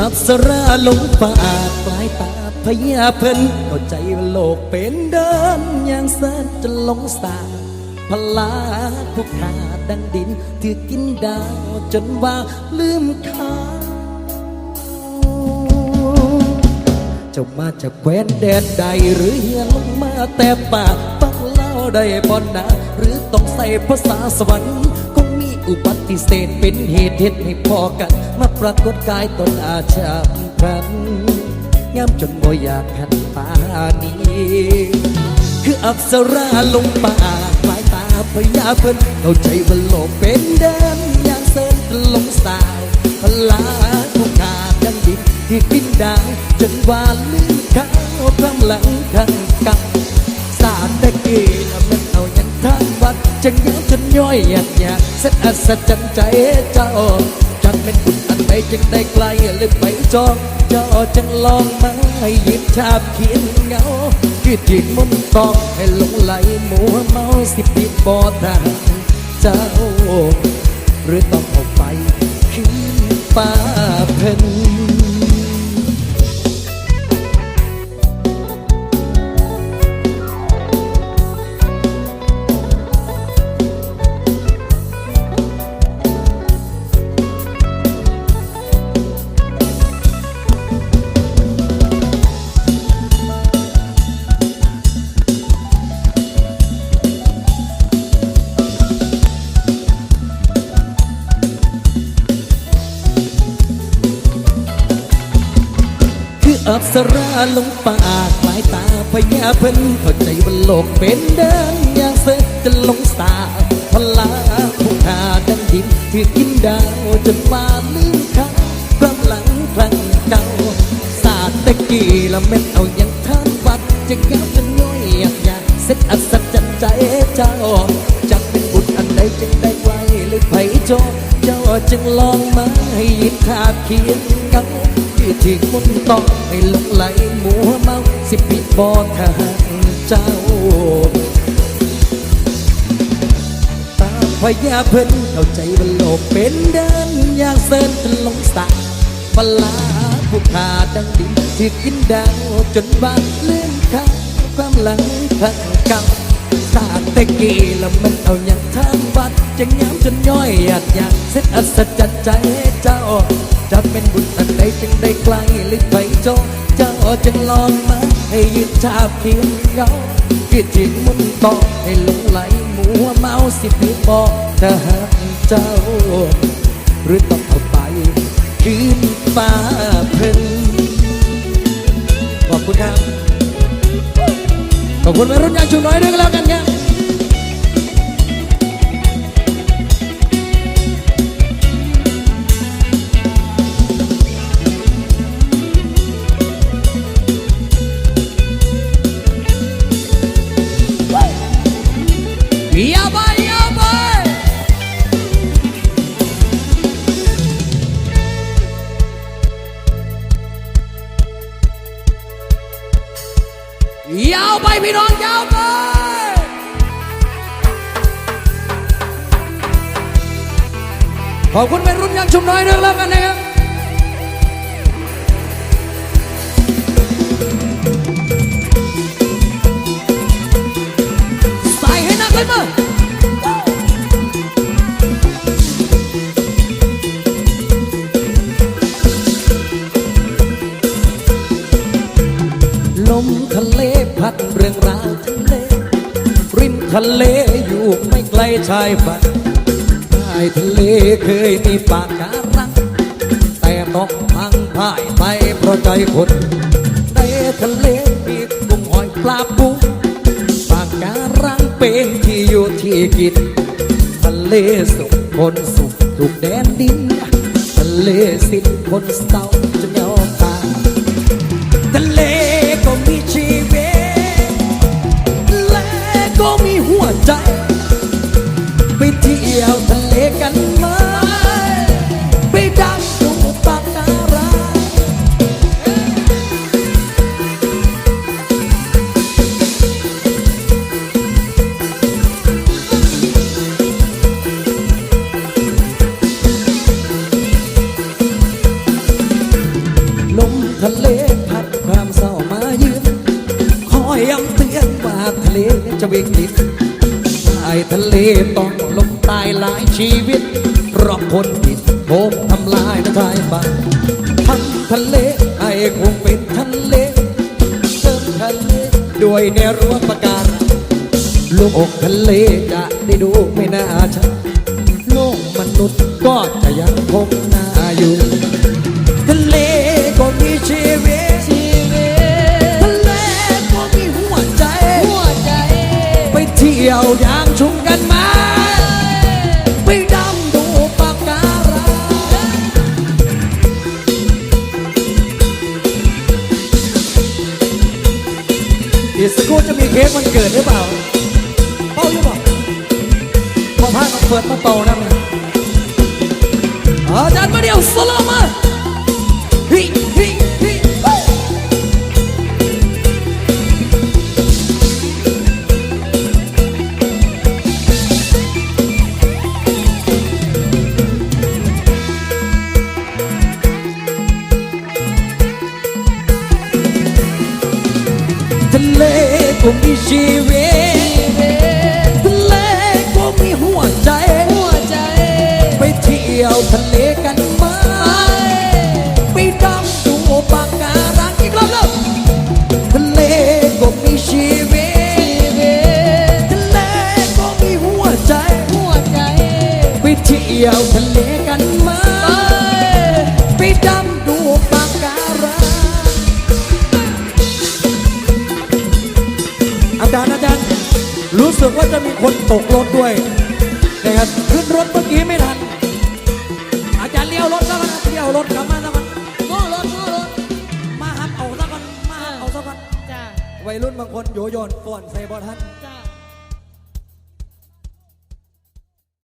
อับสราลงป่าปลายตาพญาเพิ่นเข้าใจว่าโลกเป็นเดินอย่างแสนจะหลงสาพลาผู้ขาดังดินถือกินดาวจนว่าลืมข้าเจ้ามาจากแคว้นแดนใดหรือเฮียลงมาแต่ป่าฟังเล่าได้บอนนาหรือต้องใส่ภาษาสวรรค์ อุบัติเหตุเป็นเหตุเหตุให้พอกัน มาปรากฏกายตนอาชาพรันย้ำจนบ่อยากขันปานี้ คืออับสราลงป่าปลายตาพญาเพิ่นเข้าใจว่าโลกเป็นเดินอย่างเส้นลงสาวพลาผู้ขาดังดินที่กินดาวจนว่าลืมเขากำหลังขังกับ จังยังจนย่อยอยากอยากเส้นอัศจรรย์ใจเจ้าจังเป็นบุญอันใดจึงได้ไกลหรือไปจองเจ้าจึงลองมาให้หยิบชาบเขียนเงาคือจิตมุนตองให้หลงไหลมัวเมาสิปีบอทางเจ้า หรือต้องออกไปขึ้นป่าเพิ่น อับสราลงป่าปลายตาพญาเพิ่นเข้าใจว่าโลกเป็นเดินอย่างเสร็จจะลงสาพลาผู้ขาดังดินถือกินดาวจนมาลืมเขาความหลังครั้งเก่าสาดตะกี้ละเม็ดเอาอย่างท่านวัดจะเงาจนย่อยอยากอยากเสร็จอัศจรรย์ใจเจ้าจักเป็นบุญอันใดจึงได้ไกลหรือไผโจเจ้าจึงลองมาให้ยิบขาบเขียนเง ที่ที่มุนต้องให้หลงไหลมัวเมาสิปิดบอทางเจ้า ตาพญาเพิ่นเข้าใจว่าโลกเป็นเดินอย่างเส้นจะลงสาปลาผู้ขาดังดินที่กินดาวจนว่าเลื่อนข้างความหลังข้างเก่า สาตะกี้แล้วมันเอาอย่างทางวัดจะย้ำจนย่อยอยากอยากเส้นอัศจรรย์ใจเจ้า จะเป็นบุญอันใดจึงได้ไกลหรือไปโจเจ้าจึงลองมาให้ยืนชาบเขียนเงาคิดถึงมุนต่อให้หลงไหลมัวเมาสิพี่บอกถ้าหากเจ้า หรือต้องเอาไปคืนฟ้าเพิ่นขอบคุณครับ ขอบคุณวัยรุ่นยังชุมน้อยด้วยกันแล้วกันครับ ยาวไปพี่น้องยาวไปขอบคุณเป็นรุ่นยังชุมน้อยด้วยแล้วกันนะครับ ทะเลอยู่ไม่ไกลชายฝั่งใต้ทะเลเคยมีปากการัง แต่ต้องพังพ่ายไปเพราะใจคนในทะเลมีกุ้งหอยปลาปูปากการังเป็นที่อยู่ที่กิน ทะเลสุขคนสุขถูกแดนดิน ทะเลสิ้นคนเศร้าจะ ที่เที่ยวทะเลกันมา ทะเลต้องลมตายหลายชีวิตเพราะคนผิดโกทำลายนะทายบ้านทั้งทะเลไอ้คงเป็นทะเลเติมทะเลด้วยแนวรั้วประการโลกทะเลจะได้ดูไม่น่าชัดโลกมนุษย์ก็จะยังคงน่าอยู่ กสักครู่จะมีเค้กวันเกิดหรือเปล่า เป่าหรือเปล่าพอพามาเปิดมาเป่านะมึงอาจารย์มาเดียวสลามา ทะเลก็มีชีวิตทะเลก็มีหัวใจหัวใจไปเที่ยวทะเล รถกลับมาซะก่อนโง่รถโง่รถมาหับเอาซะก่อนมาหับเอาซะก่อนจ้าวัยรุ่นบางคนโยโยนป่วนใส่บอทันจ้า